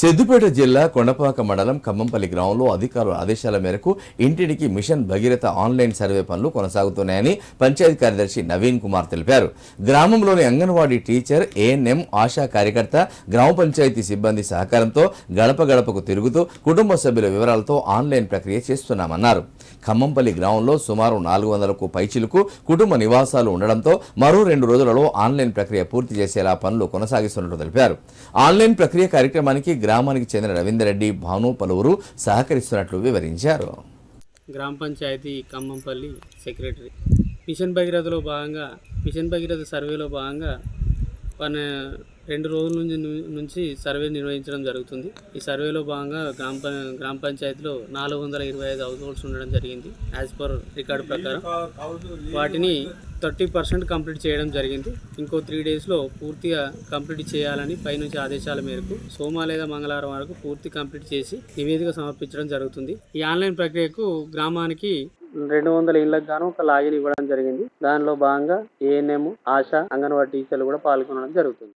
సిద్దిపేట జిల్లా కొండపాక మండలం ఖమ్మంపల్లి గ్రామంలో అధికారుల ఆదేశాల మేరకు ఇంటింటికి మిషన్ భగీరథ ఆన్లైన్ సర్వే పనులు కొనసాగుతున్నాయని పంచాయతీ కార్యదర్శి నవీన్ కుమార్ తెలిపారు. గ్రామంలోని అంగన్వాడీ టీచర్ ఏఎన్ఎం ఆశా కార్యకర్త గ్రామ పంచాయతీ సిబ్బంది సహకారంతో గడప గడపకు తిరుగుతూ కుటుంబ సభ్యుల వివరాలతో ఆన్లైన్ ప్రక్రియ చేస్తున్నామన్నారు. ఖమ్మంపల్లి గ్రామంలో సుమారు నాలుగు వందలకు పైచిలకు కుటుంబ నివాసాలు ఉండడంతో మరో రెండు రోజులలో ఆన్లైన్ ప్రక్రియ పూర్తి చేసేలా పనులు కొనసాగిస్తున్నట్టు తెలిపారు. ఆన్లైన్ ప్రక్రియ కార్యక్రమానికి గ్రామానికి చెందిన రవీందర్రెడ్డి భాను పలువురు సహకరిస్తున్నట్లు వివరించారు. గ్రామ పంచాయతీ ఖమ్మంపల్లి సెక్రటరీ. మిషన్ భగీరథలో భాగంగా మిషన్ భగీరథ సర్వేలో భాగంగా మన రెండు రోజుల నుంచి నుంచి సర్వే నిర్వహించడం జరుగుతుంది. ఈ సర్వేలో భాగంగా గ్రామ గ్రామ పంచాయతీలో నాలుగు వందల ఇరవై ఐదు హౌస్ హోల్డ్స్ ఉండడం జరిగింది యాజ్ పర్ రికార్డు ప్రకారం. వాటిని థర్టీ పర్సెంట్ కంప్లీట్ చేయడం జరిగింది. ఇంకో త్రీ డేస్లో పూర్తిగా కంప్లీట్ చేయాలని పైనుంచి ఆదేశాల మేరకు సోమ లేదా మంగళవారం వరకు పూర్తి కంప్లీట్ చేసి నివేదిక సమర్పించడం జరుగుతుంది. ఈ ఆన్లైన్ ప్రక్రియకు గ్రామానికి రెండు వందల ఇళ్ళకు గాను ఒక లాగిన్ ఇవ్వడం జరిగింది. దానిలో భాగంగా ఏఎన్ఎం ఆశ అంగన్వాడీ టీచర్లు కూడా పాల్గొనడం జరుగుతుంది.